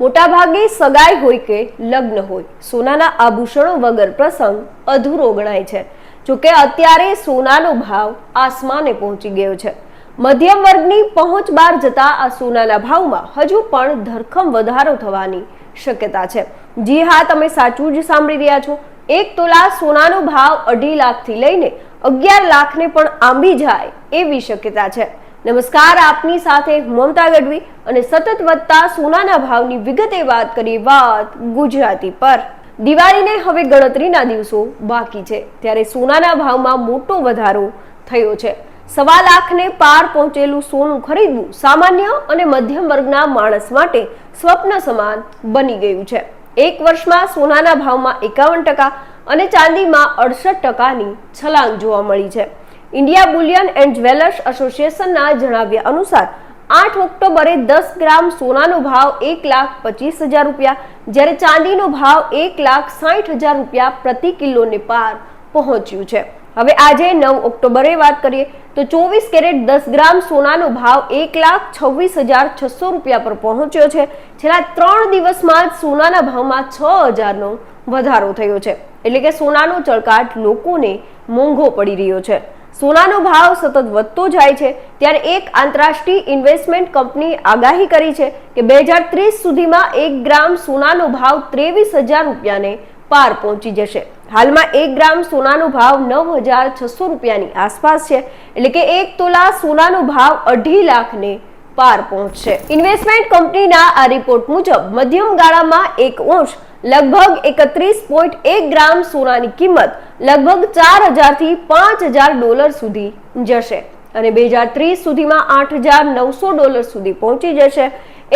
મોટાભાગે સગાઈ હોય કે લગ્ન હોય, સોનાના આભૂષણો વગર પ્રસંગ અધૂરો ગણાય છે. જોકે અત્યારે સોનાનો ભાવ આસમાને પહોંચી ગયો છે. મધ્યમ વર્ગની પહોંચ બહાર જતા આ સોનાના ભાવમાં હજુ પણ ધરખમ વધારો થવાની શક્યતા છે. જી હા, તમે સાચું જ સાંભળી રહ્યા છો. એક તોલા સોનાનો ભાવ અઢી લાખથી લઈને અગિયાર લાખને પણ આંબી જાય એવી શક્યતા છે. નમસ્કાર, આપની સાથે મમતા ગઢવી અને સતત વધતા સોનાના ભાવની વિગતે વાત કરીએ વાત ગુજરાતી પર. દિવાળીને હવે ગણતરીના દિવસો બાકી છે, ત્યારે સોનાના ભાવમાં મોટો વધારો થયો છે. સવા લાખને પાર પહોંચેલું સોનું ખરીદવું સામાન્ય અને મધ્યમ વર્ગના માણસ માટે સ્વપ્ન સમાન બની ગયું છે. એક વર્ષમાં સોનાના ભાવમાં એકાવન ટકા અને ચાંદીમાં અડસઠ ટકાની છલાંગ જોવા મળી છે. ઇન્ડિયા બુલિયન એન્ડ જ્વેલર્સ એસોસિએશનના જણાવ્યા અનુસાર, આઠ ઓક્ટોબરે દસ ગ્રામ સોનાનો ભાવ એક લાખ પચીસ હજાર રૂપિયા, જ્યારે ચાંદીનો ભાવ એક લાખ સાઠ હજાર રૂપિયા પ્રતિ કિલોને પાર પહોંચ્યું છે. હવે આજે નવ ઓક્ટોબરે વાત કરીએ, તો ચોવીસ કેરેટ દસ ગ્રામ સોનાનો ભાવ એક લાખ છવ્વીસ હજાર છસો રૂપિયા પર પહોંચ્યો છે. છેલ્લા ત્રણ દિવસમાં સોનાના ભાવમાં છ હજારનો વધારો થયો છે. એટલે કે સોનાનો ચળકાટ લોકોને મોંઘો પડી રહ્યો છે. સોનાનો ભાવ સતત વધતો જાય છે, ત્યારે એક આંતરરાષ્ટ્રીય ઇન્વેસ્ટમેન્ટ કંપની આગાહી કરી છે કે બે હજાર ત્રીસ સુધીમાં એક ગ્રામ સોનાનો ભાવ ત્રેવીસ હજાર રૂપિયાને પાર પહોંચી જશે. હાલમાં એક ગ્રામ સોનાનો ભાવ નવ હજાર છસો રૂપિયાની આસપાસ છે, એટલે કે એક તોલા સોનાનો ભાવ અઢી લાખને પાર પહોંચશે. ઇન્વેસ્ટમેન્ટ કંપનીના આ રિપોર્ટ મુજબ મધ્યમ ગાળામાં એક ઓંશ લગભગ એકત્રીસ પોઈન્ટ એક ગ્રામ સોનાની કિંમત લગભગ ચાર હજારથી પાંચ હજાર ડોલર સુધી જશે અને બે હજાર ત્રીસ સુધીમાં આઠ હજાર નવસો ડોલર સુધી પહોંચી જશે.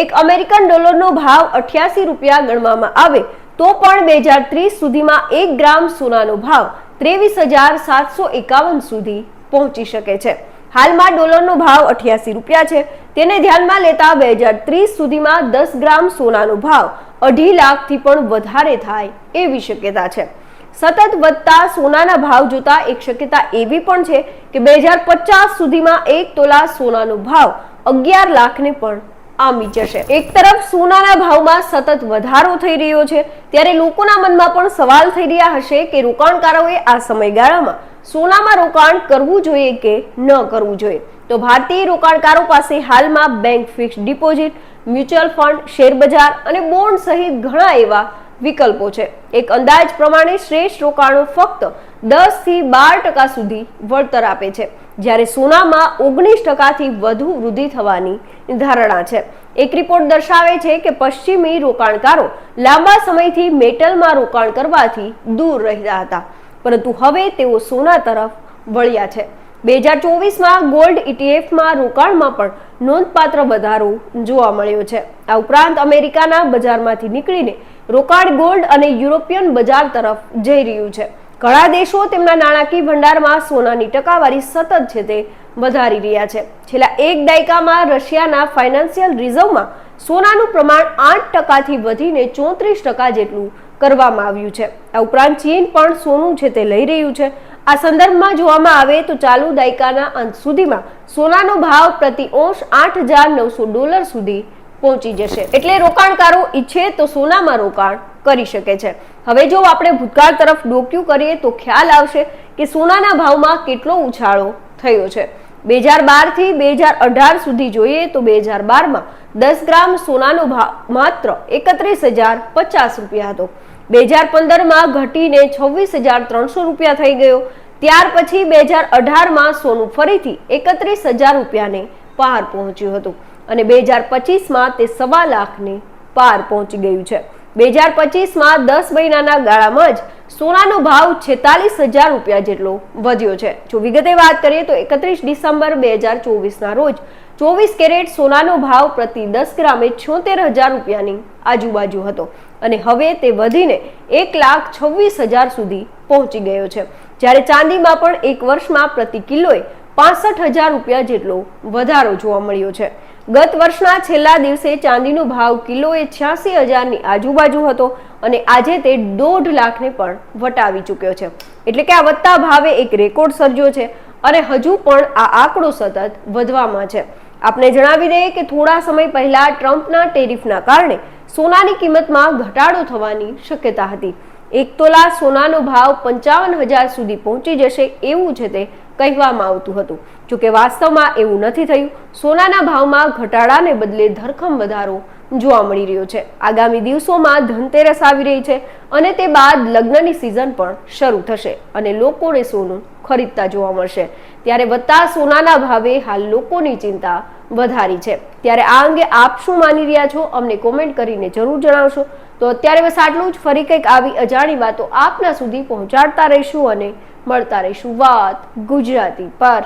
એક અમેરિકન ડોલરનો ભાવ અઠ્યાસી રૂપિયા ગણવામાં આવે તો પણ બે હજાર ત્રીસ સુધીમાં એક ગ્રામ સોનાનો ભાવ ત્રેવીસ હજાર સાતસો એકાવન સુધી પહોંચી શકે છે. હાલમાં ડોલરનો ભાવ અઠ્યાસી રૂપિયા છે. તેને ધ્યાનમાં લેતા બે હજાર ત્રીસ સુધીમાં દસ ગ્રામ સોનાનો ભાવ અઢી લાખથી પણ વધારે થાય એવી શક્યતા છે. સતત વધતા સોનાના ભાવ જોતા એક શક્યતા એવી પણ છે કે બે હજાર પચાસ સુધીમાં એક તોલા સોનાનો ભાવ અગિયાર લાખને પણ આમી જશે. એક તરફ સોનાના ભાવમાં સતત વધારો થઈ રહ્યો છે, ત્યારે લોકોના મનમાં પણ સવાલ થઈ રહ્યા હશે કે રોકાણકારોએ આ સમયગાળામાં સોનામાં રોકાણ કરવું જોઈએ કે ન કરવું જોઈએ? તો ભારતીય રોકાણકારો પાસે હાલમાં bank fix deposit mutual fund શેરબજાર અને બોન્ડ સહિત ઘણા એવા વિકલ્પો છે. એક અંદાજ પ્રમાણે શ્રેષ્ઠ રોકાણો ફક્ત દસથી બાર ટકા સુધી વળતર આપે છે. જ્યારે સોનામાં ઓગણીસ ટકાથી વધુ વૃદ્ધિ થવાની ધારણા છે. એક રિપોર્ટ દર્શાવે છે કે પશ્ચિમી રોકાણકારો લાંબા સમયથી મેટલમાં રોકાણ કરવાથી દૂર રહ્યા હતા. પરંતુ હવે તેઓ સોના તરફ વળ્યા છે. બે હજાર ચોવીસમાં ગોલ્ડ ઇટીએફમાં રોકાણમાં પણ નોંધપાત્ર વધારો જોવા મળ્યો છે. આ ઉપરાંત અમેરિકાના બજારમાંથી નીકળીને રોકાણ ગોલ્ડ અને યુરોપિયન બજાર તરફ જઈ રહ્યું છે. ઘણા દેશો તેમના નાણાકીય ભંડારમાં સોનાની ટકાવારી સતત છે તે વધારી રહ્યા છે. છેલ્લા એક દાયકામાં રશિયાના ફાઇનાન્શિયલ રિઝર્વમાં સોનાનું પ્રમાણ આઠ ટકાથી વધીને ચોત્રીસ ટકા જેટલું કરવામાં આવ્યું છે. આ ઉપરાંત ચીન પણ સોનું છે તે લઈ રહ્યું છે. આ સંદર્ભમાં જોવામાં આવે તો ચાલુ દાયકાના અંત સુધીમાં સોનાનો ભાવ પ્રતિ ઓંશ આઠ હજાર નવસો ડોલર સુધી પહોંચી જશે. એટલે રોકાણકારો ઈચ્છે તો સોનામાં રોકાણ કરી શકે છે. હવે જો આપણે ભૂતકાળ તરફ ડોક્યું કરીએ તો ખ્યાલ આવશે કે સોનાના ભાવમાં કેટલો ઉછાળો થયો છે. બે હજાર બારથી બે હજાર અઢાર સુધી જોઈએ તો બે હજાર બારમાં દસ ગ્રામ સોનાનો ભાવ માત્ર એકત્રીસ હજાર પચાસ રૂપિયા હતો. બે હજાર પંદરમાં ઘટીને છવ્વીસ હજાર ત્રણસો રૂપિયા થઈ ગયો. ત્યાર પછી બે હજાર અઢારમાં સોનું ફરીથી એકત્રીસ હજાર રૂપિયાને પાર પહોંચ્યું હતું. અને બે હજાર પચીસમાં તે સવા લાખને પાર પહોંચી ગયું છે. બે હજાર પચીસમાં દસ મહિનાના ગાળામાં જ સોનાનો ભાવ છેતાલીસ હજાર રૂપિયા જેટલો વધ્યો છે. જો વિગતે વાત કરીએ તો એકત્રીસ ડિસેમ્બર બે હજાર ચોવીસના રોજ ચોવીસ કેરેટ સોનાનો ભાવ પ્રતિ દસ ગ્રામે છોતેર હજાર રૂપિયાની આજુબાજુ હતો અને હવે તે વધીને એક લાખ છવ્વીસ હજાર સુધી પહોંચી ગયો છે. જ્યારે ચાંદીમાં પણ એક વર્ષમાં પ્રતિ કિલોએ પાસઠ હજાર રૂપિયા જેટલો વધારો જોવા મળ્યો છે. ગત વર્ષના છેલ્લા દિવસે ચાંદીનો ભાવ કિલોએ છ્યાસી હજારની આજુબાજુ હતો અને આજે તે દોઢ લાખને પણ વટાવી ચૂક્યો છે. એટલે કે આ વધતા ભાવે એક રેકોર્ડ સર્જ્યો છે અને હજુ પણ આ આંકડો સતત વધવામાં છે. આપણે જણાવી દઈએ કે થોડા સમય પહેલા ટ્રમ્પના ટેરિફના કારણે સોનાની કિંમતમાં ઘટાડો થવાની શક્યતા હતી. એક તોલા સોનાનો ભાવ પંચાવન હજાર સુધી પહોંચી જશે એવું છે તે કહેવામાં આવતું હતું. જોકે વાસ્તવમાં એવું નથી થયું. સોનાના ભાવમાં ઘટાડાને બદલે ધરખમ વધારો જોવા મળી રહ્યો છે. આગામી દિવસોમાં ધનતેરસ આવી રહી છે અને તે બાદ લગ્નની સિઝન પણ શરૂ થશે અને લોકોને સોનું ખરીદતા જોવા મળશે. ત્યારે વધતા સોનાના ભાવે હાલ લોકોની ચિંતા વધારી છે. ત્યારે આ અંગે આપ શું માની રહ્યા છો અમને કોમેન્ટ કરીને જરૂર જણાવશો. તો અત્યારે બસ આટલું જ. ફરી કંઈક આવી અજાણી વાતો આપના સુધી પહોંચાડતા રહીશું અને મળતા રહીશું વાત ગુજરાતી પર.